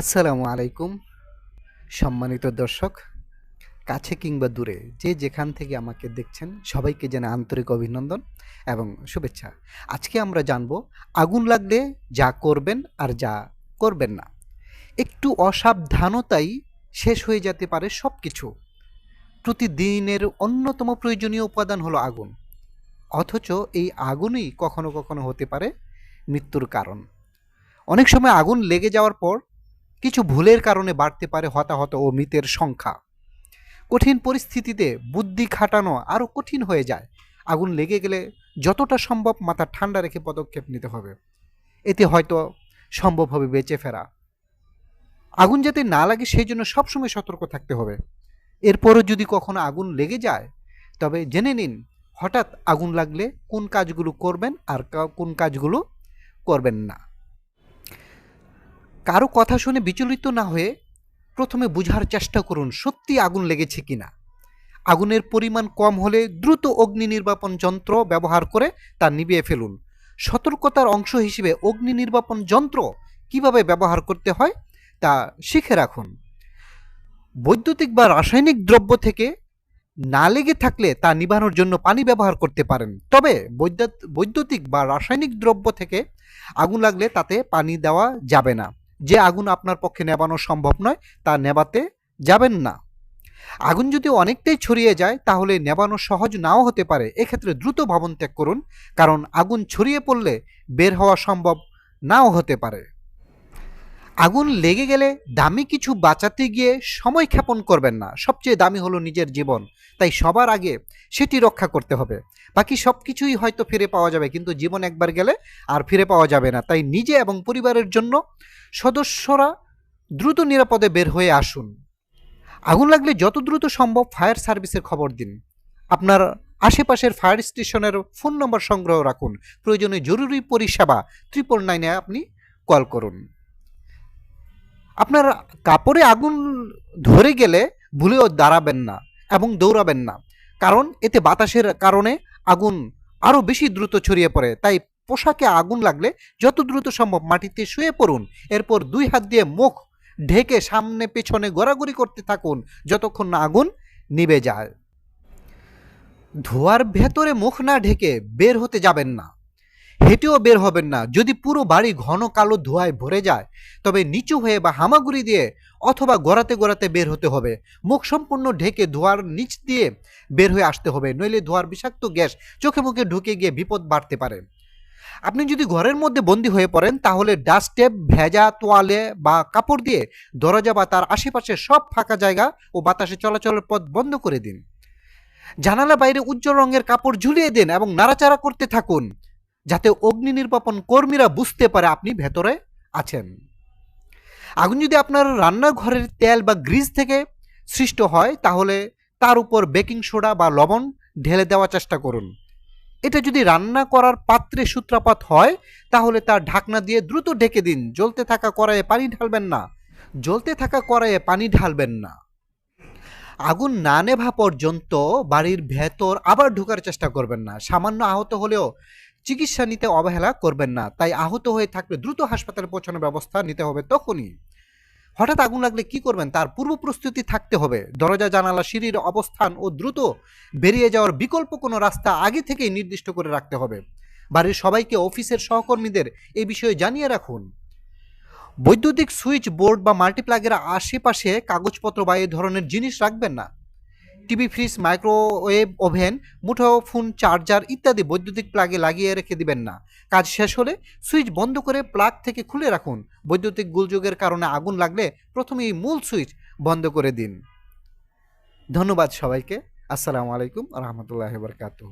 আসসালামু আলাইকুম, সম্মানিত দর্শক, কাছে কিংবা দূরে, যে যেখান থেকে আমাকে দেখছেন, সবাইকে জানা আন্তরিক অভিনন্দন এবং শুভেচ্ছা। আজকে আমরা জানব আগুন লাগলে যা করবেন আর যা করবেন না। একটু অসাবধানতাই শেষ হয়ে যেতে পারে সব কিছু প্রতিদিনের অন্যতম প্রয়োজনীয় উপাদান হলো আগুন। অথচ এই আগুনই কখনো কখনো হতে পারে মৃত্যুর কারণ। অনেক সময় আগুন লেগে যাওয়ার পর কিছু ভুলের কারণে বাড়তে পারে হতাহত ও মৃতের সংখ্যা। কঠিন পরিস্থিতিতে বুদ্ধি খাটানো আরও কঠিন হয়ে যায়। আগুন লেগে গেলে যতটা সম্ভব মাথা ঠান্ডা রেখে পদক্ষেপ নিতে হবে। এতে হয়তো সম্ভব হবে বেঁচে ফেরা। আগুন যাতে না লাগে সেই জন্য সবসময় সতর্ক থাকতে হবে। এরপরও যদি কখনো আগুন লেগে যায়, তবে জেনে নিন হঠাৎ আগুন লাগলে কোন কাজগুলো করবেন আর কোন কাজগুলো করবেন না। কারও কথা শুনে বিচলিত না হয়ে প্রথমে বোঝার চেষ্টা করুন, সত্যি আগুন লেগেছে কিনা। আগুনের পরিমাণ কম হলে দ্রুত অগ্নি নির্বাপন যন্ত্র ব্যবহার করে তা নিভিয়ে ফেলুন। সতর্কতার অংশ হিসেবে অগ্নি নির্বাপন যন্ত্র কীভাবে ব্যবহার করতে হয় তা শিখে রাখুন। বৈদ্যুতিক বা রাসায়নিক দ্রব্য থেকে না লেগে থাকলে তা নিবানোর জন্য পানি ব্যবহার করতে পারেন। তবে বৈদ্যুত- বৈদ্যুতিক বা রাসায়নিক দ্রব্য থেকে আগুন লাগলে তাতে পানি দেওয়া যাবে না। যে আগুন আপনার পক্ষে নেবানো সম্ভব নয়, তা নেবাতে যাবেন না। আগুন যদি অনেকটাই ছড়িয়ে যায়, তাহলে নেবানো সহজ নাও হতে পারে। এক্ষেত্রে দ্রুত ভবন ত্যাগ করুন, কারণ আগুন ছড়িয়ে পড়লে বের হওয়া সম্ভব নাও হতে পারে। আগুন লেগে গেলে দামি কিছু বাঁচাতে গিয়ে সময় ক্ষেপণ করবেন না। সবচেয়ে দামি হলো নিজের জীবন। তাই সবার আগে সেটি রক্ষা করতে হবে। বাকি সব কিছুই হয়তো ফিরে পাওয়া যাবে, কিন্তু জীবন একবার গেলে আর ফিরে পাওয়া যাবে না। তাই নিজে এবং পরিবারের জন্য সদস্যরা দ্রুত নিরাপদে বের হয়ে আসুন। আগুন লাগলে যত দ্রুত সম্ভব ফায়ার সার্ভিসের খবর দিন। আপনার আশেপাশের ফায়ার স্টেশনের ফোন নম্বর সংগ্রহ রাখুন। প্রয়োজনে জরুরি পরিষেবা ট্রিপল নাইনে আপনি কল করুন। আপনার কাপড়ে আগুন ধরে গেলে ভুলেও দাঁড়াবেন না এবং দৌড়াবেন না। কারণ এতে বাতাসের কারণে আগুন আরও বেশি দ্রুত ছড়িয়ে পড়ে। তাই পোশাকে আগুন লাগলে যত দ্রুত সম্ভব মাটিতে শুয়ে পড়ুন। এরপর দুই হাত দিয়ে মুখ ঢেকে সামনে পেছনে গড়াগড়ি করতে থাকুন যতক্ষণ না আগুন নিভে যায়। ধোয়ার ভেতরে মুখ না ঢেকে বের হতে যাবেন না। হেঁটেও বের হবেন না। যদি পুরো বাড়ি ঘন কালো ধোঁয়ায় ভরে যায়, তবে নিচু হয়ে বা হামাগুড়ি দিয়ে অথবা গড়াতে গড়াতে বের হতে হবে। মুখ সম্পূর্ণ ঢেকে ধোয়ার নিচ দিয়ে বের হয়ে আসতে হবে, নইলে ধোয়ার বিষাক্ত গ্যাস চোখে মুখে ঢুকে গিয়ে বিপদ বাড়তে পারে। আপনি যদি ঘরের মধ্যে বন্দি হয়ে পড়েন, তাহলে ডাস্টেপ ভেজা তোয়ালে বা কাপড় দিয়ে দরজা বা তার আশেপাশে সব ফাঁকা জায়গা ও বাতাসে চলাচলের পথ বন্ধ করে দিন। জানালা বাইরে উজ্জ্বল রঙের কাপড় ঝুলিয়ে দিন এবং নাড়াচাড়া করতে থাকুন। যাতে অগ্নি নির্বাপন কর্মীরা বুঝতে পারে আপনি ভেতরে আছেন। আগুন যদি আপনার রান্নাঘরের তেল বা গ্রিজ থেকে সৃষ্ট হয়, তাহলে তার উপর বেকিং সোডা বা লবণ ঢেলে দেওয়ার চেষ্টা করুন। এটা যদি রান্না করার পাত্রে সূত্রাপাত হয়, তাহলে তার ঢাকনা দিয়ে দ্রুত ঢেকে দিন। জ্বলতে থাকা কড়াইয়ে পানি ঢালবেন না। জ্বলতে থাকা কড়াইয়ে পানি ঢালবেন না। আগুন না নেভা পর্যন্ত বাড়ির ভেতর আবার ঢোকার চেষ্টা করবেন না। সামান্য আহত হলেও চিকিৎসা নিতে অবহেলা করবেন না, তাই আহত হয়ে থাকলে দ্রুত হাসপাতালে পৌঁছানোর ব্যবস্থা নিতে হবে তখনই। হঠাৎ আগুন লাগলে কি করবেন? তার পূর্ব প্রস্তুতি থাকতে হবে। দরজা, জানালা, সিঁড়ির অবস্থান ও দ্রুত বেরিয়ে যাওয়ার বিকল্প কোনো রাস্তা আগে থেকেই নির্দিষ্ট করে রাখতে হবে। বাড়ির সবাইকে অফিসের সহকর্মীদের এই বিষয়ে জানিয়ে রাখুন। বৈদ্যুতিক সুইচ বোর্ড বা মাল্টিপ্লাগের আশেপাশে কাগজপত্র বা এই ধরনের জিনিস রাখবেন না। টিভি, ফ্রিজ, মাইক্রোওয়েভ ওভেন, মুঠো ফোন, চার্জার ইত্যাদি বৈদ্যুতিক প্লাগে লাগিয়ে রেখে দিবেন না। কাজ শেষ হলে সুইচ বন্ধ করে প্লাগ থেকে খুলে রাখুন। বৈদ্যুতিক গুলযোগের কারণে আগুন লাগলে প্রথমেই মূল সুইচ বন্ধ করে দিন। ধন্যবাদ সবাইকে। আসসালামু আলাইকুম রহমতুল্লাহ বরকাতুহ।